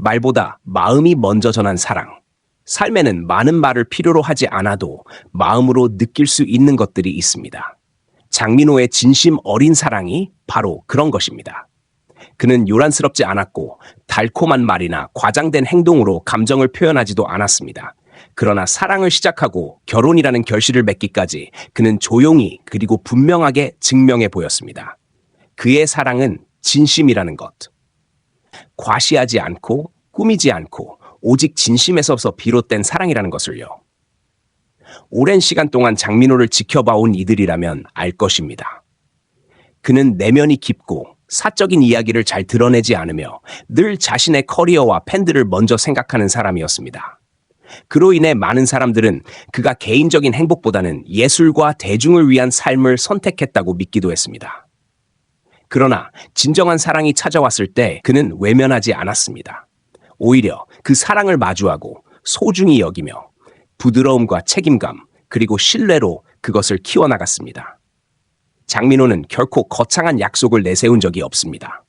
말보다 마음이 먼저 전한 사랑. 삶에는 많은 말을 필요로 하지 않아도 마음으로 느낄 수 있는 것들이 있습니다. 장민호의 진심 어린 사랑이 바로 그런 것입니다. 그는 요란스럽지 않았고 달콤한 말이나 과장된 행동으로 감정을 표현하지도 않았습니다. 그러나 사랑을 시작하고 결혼이라는 결실을 맺기까지 그는 조용히 그리고 분명하게 증명해 보였습니다. 그의 사랑은 진심이라는 것. 과시하지 않고 꾸미지 않고 오직 진심에서서 비롯된 사랑이라는 것을요. 오랜 시간 동안 장민호를 지켜봐온 이들이라면 알 것입니다. 그는 내면이 깊고 사적인 이야기를 잘 드러내지 않으며 늘 자신의 커리어와 팬들을 먼저 생각하는 사람이었습니다. 그로 인해 많은 사람들은 그가 개인적인 행복보다는 예술과 대중을 위한 삶을 선택했다고 믿기도 했습니다. 그러나 진정한 사랑이 찾아왔을 때 그는 외면하지 않았습니다. 오히려 그 사랑을 마주하고 소중히 여기며 부드러움과 책임감 그리고 신뢰로 그것을 키워나갔습니다. 장민호는 결코 거창한 약속을 내세운 적이 없습니다.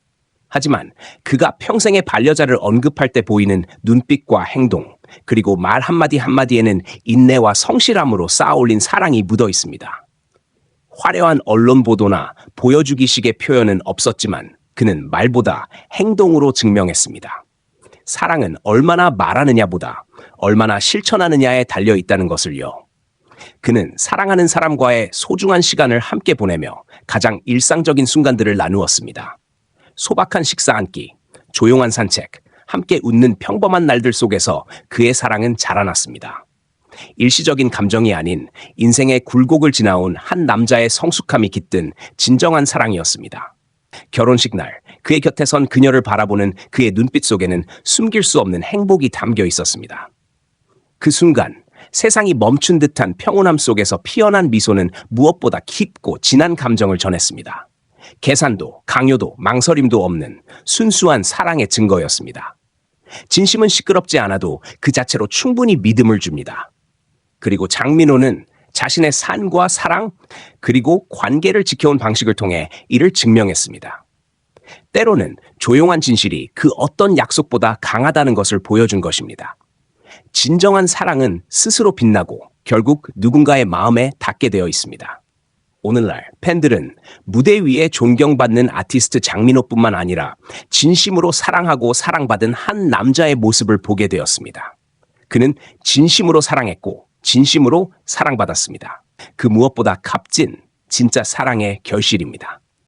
하지만 그가 평생의 반려자를 언급할 때 보이는 눈빛과 행동, 그리고 말 한마디 한마디에는 인내와 성실함으로 쌓아올린 사랑이 묻어 있습니다. 화려한 언론 보도나 보여주기식의 표현은 없었지만 그는 말보다 행동으로 증명했습니다. 사랑은 얼마나 말하느냐보다 얼마나 실천하느냐에 달려 있다는 것을요. 그는 사랑하는 사람과의 소중한 시간을 함께 보내며 가장 일상적인 순간들을 나누었습니다. 소박한 식사 한 끼, 조용한 산책, 함께 웃는 평범한 날들 속에서 그의 사랑은 자라났습니다. 일시적인 감정이 아닌 인생의 굴곡을 지나온 한 남자의 성숙함이 깃든 진정한 사랑이었습니다. 결혼식 날 그의 곁에 선 그녀를 바라보는 그의 눈빛 속에는 숨길 수 없는 행복이 담겨 있었습니다. 그 순간 세상이 멈춘 듯한 평온함 속에서 피어난 미소는 무엇보다 깊고 진한 감정을 전했습니다. 계산도, 강요도, 망설임도 없는 순수한 사랑의 증거였습니다. 진심은 시끄럽지 않아도 그 자체로 충분히 믿음을 줍니다. 그리고 장민호는 자신의 산과 사랑, 그리고 관계를 지켜온 방식을 통해 이를 증명했습니다. 때로는 조용한 진실이 그 어떤 약속보다 강하다는 것을 보여준 것입니다. 진정한 사랑은 스스로 빛나고 결국 누군가의 마음에 닿게 되어 있습니다. 오늘날 팬들은 무대 위에 존경받는 아티스트 장민호뿐만 아니라 진심으로 사랑하고 사랑받은 한 남자의 모습을 보게 되었습니다. 그는 진심으로 사랑했고 진심으로 사랑받았습니다. 그 무엇보다 값진 진짜 사랑의 결실입니다.